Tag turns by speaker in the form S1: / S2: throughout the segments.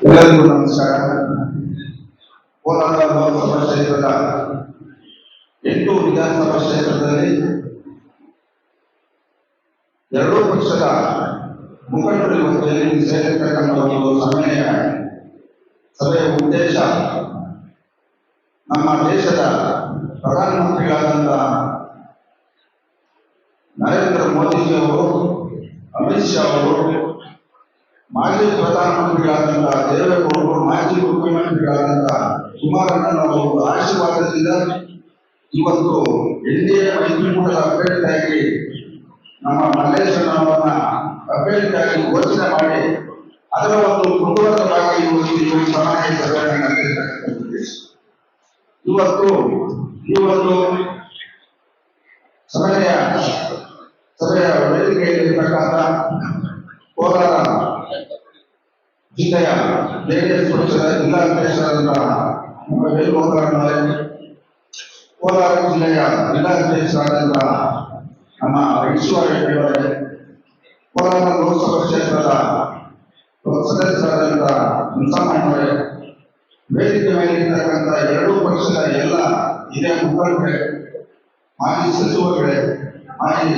S1: ಎಲ್ಲರಿಗೂ ನಮಸ್ಕಾರ. ಕೋಲಾರ ಲೋಕಸಭಾ ಕ್ಷೇತ್ರದ ಎಂಟು ವಿಧಾನಸಭಾ ಕ್ಷೇತ್ರದಲ್ಲಿ ಎರಡೂ ಪಕ್ಷದ ಮುಖಂಡರು ಇವತ್ತು ಸೇರಿರ್ತಕ್ಕಂಥ ಒಂದು ಸಮಯ ಸಭೆಯ ಉದ್ದೇಶ ನಮ್ಮ ದೇಶದ ಪ್ರಧಾನಮಂತ್ರಿಗಳಾದಂತಹ ನರೇಂದ್ರ ಮೋದಿಜಿಯವರು ಅಮಿತ್ ಶಾ ಅವರು ಮಾಜಿ ಪ್ರಧಾನಮಂತ್ರಿಗಳಾದಂತಹ ದೇವೇಗೌಡರು, ಮಾಜಿ ಮುಖ್ಯಮಂತ್ರಿಗಳಾದಂತಹ ಕುಮಾರಣ್ಣನವರು ಆಶೀರ್ವಾದದಿಂದ ಇವತ್ತು ಎನ್ಡಿಎ ಮೈತ್ರಿಕೂಟದ ಅಭ್ಯರ್ಥಿಯಾಗಿ ನಮ್ಮ ಮಲ್ಲೇಶ್ವರನವರನ್ನ ಅಭ್ಯರ್ಥಿಯಾಗಿ ಘೋಷಣೆ ಮಾಡಿ ಅದರ ಒಂದು ಮುಂದುವರೆದಾಗಿ ಇವತ್ತು ಸಮಾಜ ಸಭೆಯನ್ನು ನಡೆಸಿರ್ತಕ್ಕಂಥದ್ದು. ಇವತ್ತು ಈ ಒಂದು ಸಭೆಯ ಸಭೆಯ ವೇದಿಕೆಯಲ್ಲಿರ್ತಕ್ಕಂಥ ಕೋಲಾರ ಜಿಲ್ಲೆಯ ಜೆಡಿಎಸ್ ಪಕ್ಷದ ಜಿಲ್ಲಾಧ್ಯಕ್ಷರಾದಂತಹ ನಮ್ಮ ವೇಣುಗೋಪಾಲನವರೇ ಕೋಲಾರ ಜಿಲ್ಲೆಯ ಜಿಲ್ಲಾಧ್ಯಕ್ಷರಾದಂತಹ ನಮ್ಮ ಈಶ್ವರಯ್ಯವರೇ ಕೋಲಾರ ಲೋಕಸಭಾ ಕ್ಷೇತ್ರದ ಸದಸ್ಯರಾದಂತಹ ಮುನ್ಸಮ್ಮನವರೇ ವೇದಿಕೆ ಮೇಲಿರ್ತಕ್ಕಂಥ ಎರಡೂ ಪಕ್ಷದ ಎಲ್ಲ ಹಿರಿಯ ಮುಖಂಡರೇ, ಮಾಜಿ ಸಚಿವರುಗಳೇ, ಮಾಜಿ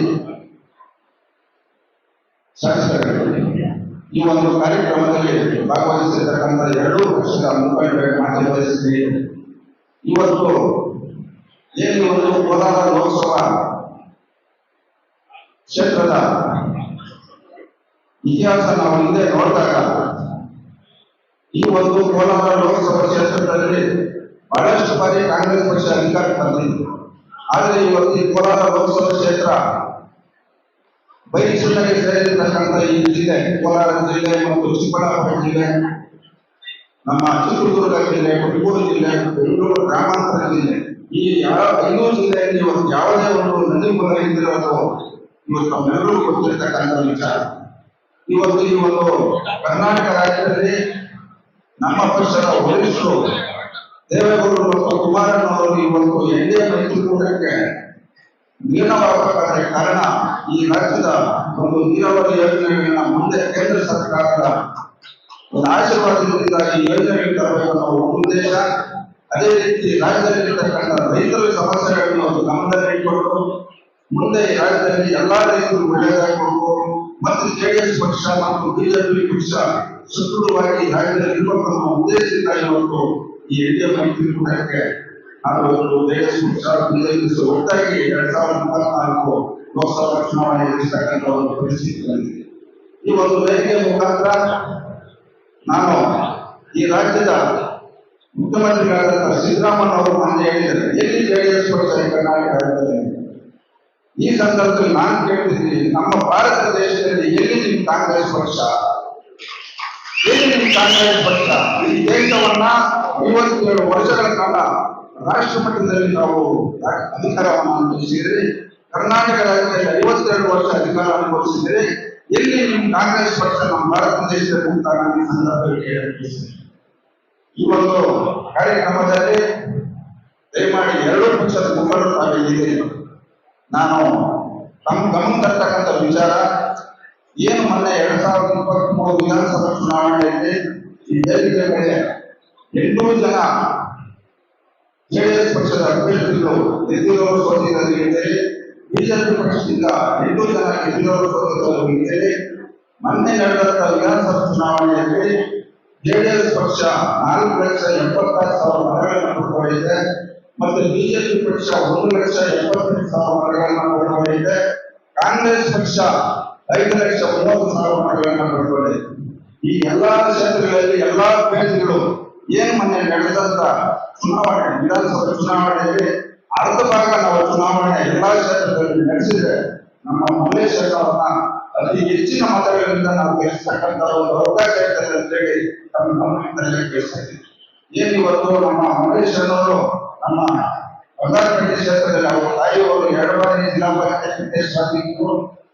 S1: ಶಾಸಕರುಗಳೇ. ಈ ಒಂದು ಕಾರ್ಯಕ್ರಮದಲ್ಲಿ ಭಾಗವಹಿಸಿರ್ತಕ್ಕಂಥ ಎರಡೂ ಪಕ್ಷದ ಮುಖಂಡರ ವಹಿಸಿದ್ರಿ ಇವತ್ತು ಏನು ಒಂದು ಕೋಲಾರ ಲೋಕಸಭಾ ಕ್ಷೇತ್ರದ ಇತಿಹಾಸ ನಾವು ಹಿಂದೆ ನೋಡಿದಾಗ, ಈ ಒಂದು ಕೋಲಾರ ಲೋಕಸಭಾ ಕ್ಷೇತ್ರದಲ್ಲಿ ಬಹಳಷ್ಟು ಬಾರಿ ಕಾಂಗ್ರೆಸ್ ಪಕ್ಷ ಅಧಿಕಾರಕ್ಕೆ ಬಂದಿತ್ತು ಆದರೆ ಇವತ್ತು ಈ ಕೋಲಾರ ಲೋಕಸಭಾ ಕ್ಷೇತ್ರ ಬೈಸೂರಿಗೆ ಸೇರಿರ್ತಕ್ಕಂಥ ಈ ಜಿಲ್ಲೆ ಕೋಲಾರ ಜಿಲ್ಲೆ ಮತ್ತು ಚಿಕ್ಕಬಳ್ಳಾಪುರ ಜಿಲ್ಲೆ ನಮ್ಮ ಚಿತ್ರದುರ್ಗ ಜಿಲ್ಲೆ ತುಮಕೂರು ಜಿಲ್ಲೆ, ಬೆಂಗಳೂರು ಗ್ರಾಮಾಂತರ ಜಿಲ್ಲೆ, ಈ ಯಾವ ಐದು ಜಿಲ್ಲೆಯಲ್ಲಿ ಇವತ್ತು ಯಾವುದೇ ಒಂದು ನದಿ ಮೂಲ ಇದ್ದಿರೋದು ಇವತ್ತು ನಮ್ಮೆಲ್ಲರೂ ಗೊತ್ತಿರ್ತಕ್ಕಂಥ ವಿಚಾರ. ಇವತ್ತು ಈ ಒಂದು ಕರ್ನಾಟಕ ರಾಜ್ಯದಲ್ಲಿ ನಮ್ಮ ಪಕ್ಷದ ವರಿಷ್ಠರು ದೇವೇಗೌಡರು ಮತ್ತು ಕುಮಾರಣ್ಣವರು ಇವತ್ತು ಎ ಮೈತ್ರಿಕೂಟಕ್ಕೆ ನೀಡಬೇಕಾದ ಕಾರಣ ಈ ರಾಜ್ಯದ ಒಂದು ನೀರಾವರಿ ಯೋಜನೆಗಳನ್ನ ಮುಂದೆ ಕೇಂದ್ರ ಸರ್ಕಾರದ ಒಂದು ಆಶೀರ್ವಾದದಿಂದ ಈ ಯೋಜನೆ ಒಂದು ಉದ್ದೇಶ. ಅದೇ ರೀತಿ ರಾಜ್ಯದಲ್ಲಿರ್ತಕ್ಕಂಥ ರೈತರ ಸಮಸ್ಯೆಗಳನ್ನು ಒಂದು ಗಮನದಲ್ಲಿ ಇಟ್ಕೊಂಡು ಮುಂದೆ ರಾಜ್ಯದಲ್ಲಿ ಎಲ್ಲಾ ರೈತರು ಒಳ್ಳೆಯದಾಗಬೇಕು ಮತ್ತು ಜೆಡಿಎಸ್ ಪಕ್ಷ ಮತ್ತು ಬಿಜೆಪಿ ಪಕ್ಷ ಸುದೃಢವಾಗಿ ರಾಜ್ಯದಲ್ಲಿ ಇರಬೇಕು ಉದ್ದೇಶದಿಂದ ಇವತ್ತು ಈ ಎನ್ಡಿಎ ಮೈತ್ರಿಕೂಟಕ್ಕೆ ಹಾಗೂ ಒಂದು ಒಟ್ಟಾಗಿ ಎರಡ್ ಸಾವಿರದ ಇಪ್ಪತ್ನಾಲ್ಕು ಲೋಕಸಭಾ ಚುನಾವಣೆ ಎದುರಿಸತಕ್ಕಂಥ ಒಂದು ಪರಿಸ್ಥಿತಿ ಬಂದಿದೆ ಈ ಒಂದು ವೇದಿಕೆ ಮುಖಾಂತರ ನಾನು ಈ ರಾಜ್ಯದ ಮುಖ್ಯಮಂತ್ರಿಗಳಾದಂತಹ ಸಿದ್ದರಾಮಯ್ಯ ಅವರು ಮೊನ್ನೆ ಹೇಳಿದ್ದಾರೆ. ಎಲ್ಲಿ ಜೆಡಿಎಸ್ ಪಕ್ಷ ಕರ್ನಾಟಕ ರಾಜ್ಯದಲ್ಲಿ? ಈ ಸಂದರ್ಭದಲ್ಲಿ ನಾನು ಕೇಳ್ತಿದ್ದೀನಿ, ನಮ್ಮ ಭಾರತ ದೇಶದಲ್ಲಿ ಎಲ್ಲಿ ನಿಮ್ ಕಾಂಗ್ರೆಸ್ ಪಕ್ಷ? ಎಲ್ಲಿ ನಿಮ್ ಕಾಂಗ್ರೆಸ್ ಪಕ್ಷ? ಈ ದೇಶವನ್ನ ಐವತ್ತೇಳು ವರ್ಷಗಳ ಕಾಲ ರಾಷ್ಟ್ರ ಮಟ್ಟದಲ್ಲಿ ನಾವು ಅಧಿಕಾರವನ್ನು ಅನುಭವಿಸಿದರೆ ಕರ್ನಾಟಕ ರಾಜ್ಯದಲ್ಲಿ ಐವತ್ತೆರಡು ವರ್ಷ ಅಧಿಕಾರ ಅನುಭವಿಸಿದರೆ, ಎಲ್ಲಿ ನಿಮ್ಮ ಕಾಂಗ್ರೆಸ್ ಪಕ್ಷ ನಮ್ಮ ಭಾರತ ದೇಶದಲ್ಲಿ ಅಂತ ನಾನು ಈ ಸಂದರ್ಭದಲ್ಲಿ ಈ ಒಂದು ಕಾರ್ಯಕ್ರಮದಲ್ಲಿ ದಯಮಾಡಿ ಎರಡು ಪಕ್ಷದ ಮುಖಂಡರು ಆಗಿದೆ ನಾನು ತಮ್ಮ ಗಮನ ತರ್ತಕ್ಕಂಥ ವಿಚಾರ, ಏನು ಮೊನ್ನೆ ಎರಡ್ ಸಾವಿರದ ಇಪ್ಪತ್ತ್ ಮೂರು ವಿಧಾನಸಭಾ ಚುನಾವಣೆಯಲ್ಲಿ ಈ ದಲಿತ ಎಂಟು ಜನ ಜೆಡಿಎಸ್ ಪಕ್ಷದ ಅಭ್ಯರ್ಥಿಗಳು ಗೆದ್ದಿರೋರು ಸೋತಿನಲ್ಲಿ ಇದ್ದಾರೆ ಬಿಜೆಪಿ ಪಕ್ಷದಿಂದ ಎಂಟು ಜನ ಗೆದ್ದಿರೋರು ಸೋತಿರೋದು ಇದ್ದಾರೆ ಮೊನ್ನೆ ನಡೆದಂತ ವಿಧಾನಸಭಾ ಚುನಾವಣೆಯಲ್ಲಿ ಜೆಡಿಎಸ್ ಪಕ್ಷ ನಾಲ್ಕು ಲಕ್ಷ ಎಪ್ಪತ್ತಾರು ಸಾವಿರ ಮತಗಳನ್ನು ಪಡ್ಕೊಂಡಿದೆ ಮತ್ತು ಬಿಜೆಪಿ ಪಕ್ಷ ಒಂದು ಲಕ್ಷ ಎಪ್ಪತ್ತೆಂಟು ಸಾವಿರ ಮರಗಳನ್ನು ಪಡ್ಕೊಂಡಿದೆ ಕಾಂಗ್ರೆಸ್ ಪಕ್ಷ ಐದು ಲಕ್ಷ ಮೂವತ್ತು ಸಾವಿರ ಮರಗಳನ್ನು ಪಡ್ಕೊಂಡಿದೆ ಈ ಎಲ್ಲಾ ಕ್ಷೇತ್ರಗಳಲ್ಲಿ ಎಲ್ಲಾ ಅಭ್ಯರ್ಥಿಗಳು ನಡೆದಂತ ಚುನಾವಣೆ, ವಿಧಾನಸಭಾ ಚುನಾವಣೆಯಲ್ಲಿ ಅರ್ಧ ಭಾಗ ನಾವು ಚುನಾವಣೆ ಎಲ್ಲಾ ಕ್ಷೇತ್ರದಲ್ಲಿ ನಡೆಸಿದ್ರೆ ನಮ್ಮ ಮಲ್ಲೇಶ್ವರವನ್ನ ಅತಿ ಹೆಚ್ಚಿನ ಮತಗಳಿಂದ ನಾವು ಗೆಲ್ಲಿಸ್ತಕ್ಕಂಥ ಒಂದು ಅವಕಾಶ ಇರ್ತದೆ ಅಂತ ಹೇಳಿ ತಮ್ಮ ಗಮನದಲ್ಲಿ ಕೇಳಿಸ್ತಾ ಇದ್ದೀನಿ ಏನ್ ಇವತ್ತು ನಮ್ಮ ಮಲ್ಲೇಶ್ವರನವರು ನಮ್ಮ ಬಂಗಾರಪೇಟೆ ಕ್ಷೇತ್ರದಲ್ಲಿ ಅವರ ತಾಯಿಯವರು ಎರಡು ಬಾರಿ ಜಿಲ್ಲಾ ಪಂಚಾಯತ್ ಸಾಧಿಸಿದ್ರು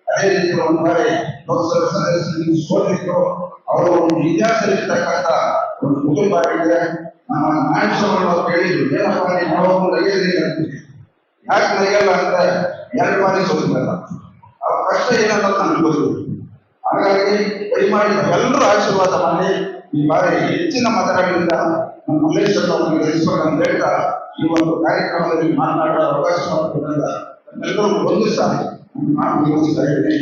S1: ಅದೇ ರೀತಿ ಒಂದು ಬಾರಿ ಲೋಕಸಭಾ ಸದಸ್ಯರಿಗೆ ಸೋತಿದ್ರು ಅವರು ಒಂದು ಇತಿಹಾಸದಲ್ಲಿರ್ತಕ್ಕಂಥ ಒಂದು ಕುಟುಂಬ ಆಗಿದೆ ನಮ್ಮ ಅಂತ ಕೇಳಿದ್ರು, ಏನಪ್ಪ ನೀವು ನೋಡೋದು ಅಂತೀವಿ ಯಾಕೆ ನಗೆಯಲ್ಲ ಅಂದ್ರೆ ಎರಡು ಬಾರಿ ಸೋತಿದ್ದಲ್ಲ ಅವ್ರ ಕಷ್ಟ ಏನಂತ ನನಗೆ ಗೊತ್ತು ಹಾಗಾಗಿ ದಯಮಾಡಿ ಎಲ್ಲರೂ ಆಶೀರ್ವಾದ ಮಾಡಿ ಈ ಬಾರಿ ಹೆಚ್ಚಿನ ಮತಗಳಿಂದ ನಮ್ಮ ಮಲ್ಲೇಶ್ವರ ಅವರಿಗೆ ಗೆಲ್ಲಿಸಬೇಕಂತ ಹೇಳ್ತಾ ಈ ಒಂದು ಕಾರ್ಯಕ್ರಮದಲ್ಲಿ ಮಾತನಾಡುವ ಅವಕಾಶ ಎಲ್ಲರೂ ಒಂದು ಸಹ ನಾನು ಯೋಚಿಸ್ತಾ ಇದ್ದೇನೆ.